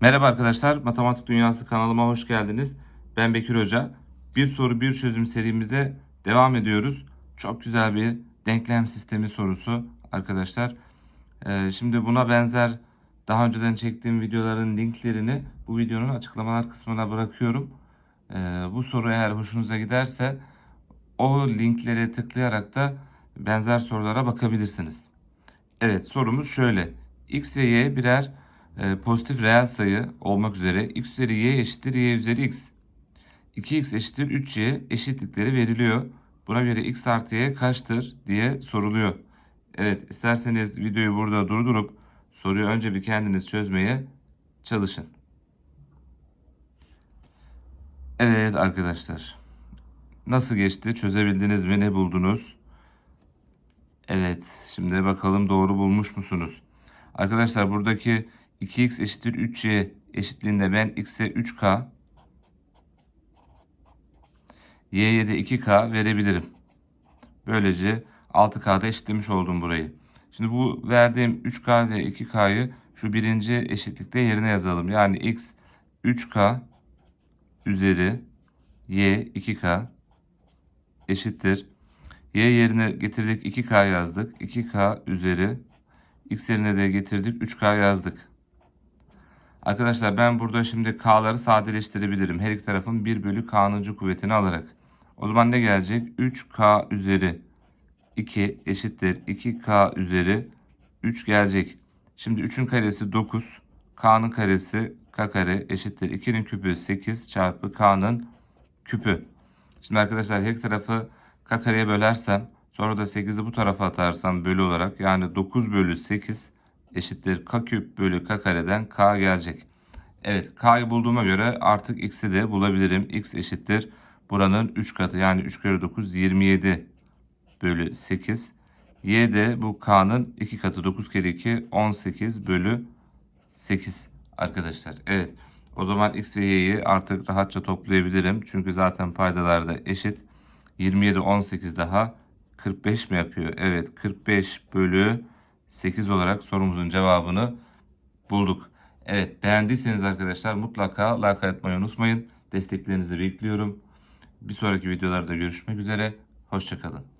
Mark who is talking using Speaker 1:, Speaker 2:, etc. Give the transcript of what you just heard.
Speaker 1: Merhaba arkadaşlar, Matematik Dünyası kanalıma hoş geldiniz. Ben Bekir Hoca. Bir soru bir çözüm serimize devam ediyoruz. Çok güzel bir denklem sistemi sorusu arkadaşlar. Ee, şimdi buna benzer daha önceden çektiğim videoların linklerini bu videonun açıklamalar kısmına bırakıyorum. Ee, bu soru eğer hoşunuza giderse o linklere tıklayarak da benzer sorulara bakabilirsiniz. Evet sorumuz şöyle. X ve Y birer e, pozitif reel sayı olmak üzere x üzeri y eşittir y üzeri x. 2x eşittir 3y eşitlikleri veriliyor. Buna göre x artı y kaçtır diye soruluyor. Evet isterseniz videoyu burada durdurup soruyu önce bir kendiniz çözmeye çalışın. Evet arkadaşlar. Nasıl geçti? Çözebildiniz mi? Ne buldunuz? Evet. Şimdi bakalım doğru bulmuş musunuz? Arkadaşlar buradaki 2x eşittir 3y eşitliğinde ben x'e 3k y'ye de 2k verebilirim. Böylece 6k'da eşitlemiş oldum burayı. Şimdi bu verdiğim 3k ve 2k'yı şu birinci eşitlikte yerine yazalım. Yani x 3k üzeri y 2k eşittir. Y yerine getirdik 2k yazdık. 2k üzeri x yerine de getirdik 3k yazdık. Arkadaşlar ben burada şimdi k'ları sadeleştirebilirim. Her iki tarafın 1 bölü k'nıncı kuvvetini alarak. O zaman ne gelecek? 3k üzeri 2 eşittir 2k üzeri 3 gelecek. Şimdi 3'ün karesi 9. K'nın karesi k kare eşittir 2'nin küpü 8 çarpı k'nın küpü. Şimdi arkadaşlar her iki tarafı k kareye bölersem sonra da 8'i bu tarafa atarsam bölü olarak yani 9 bölü 8 eşittir k küp bölü k kareden k gelecek. Evet k'yı bulduğuma göre artık x'i de bulabilirim. x eşittir buranın 3 katı yani 3 kere 9 27 bölü 8. y de bu k'nın 2 katı 9 kere 2 18 bölü 8 arkadaşlar. Evet o zaman x ve y'yi artık rahatça toplayabilirim. Çünkü zaten paydalar da eşit. 27 18 daha 45 mi yapıyor? Evet 45 bölü 8 olarak sorumuzun cevabını bulduk. Evet beğendiyseniz arkadaşlar mutlaka like atmayı unutmayın. Desteklerinizi bekliyorum. Bir sonraki videolarda görüşmek üzere. Hoşçakalın.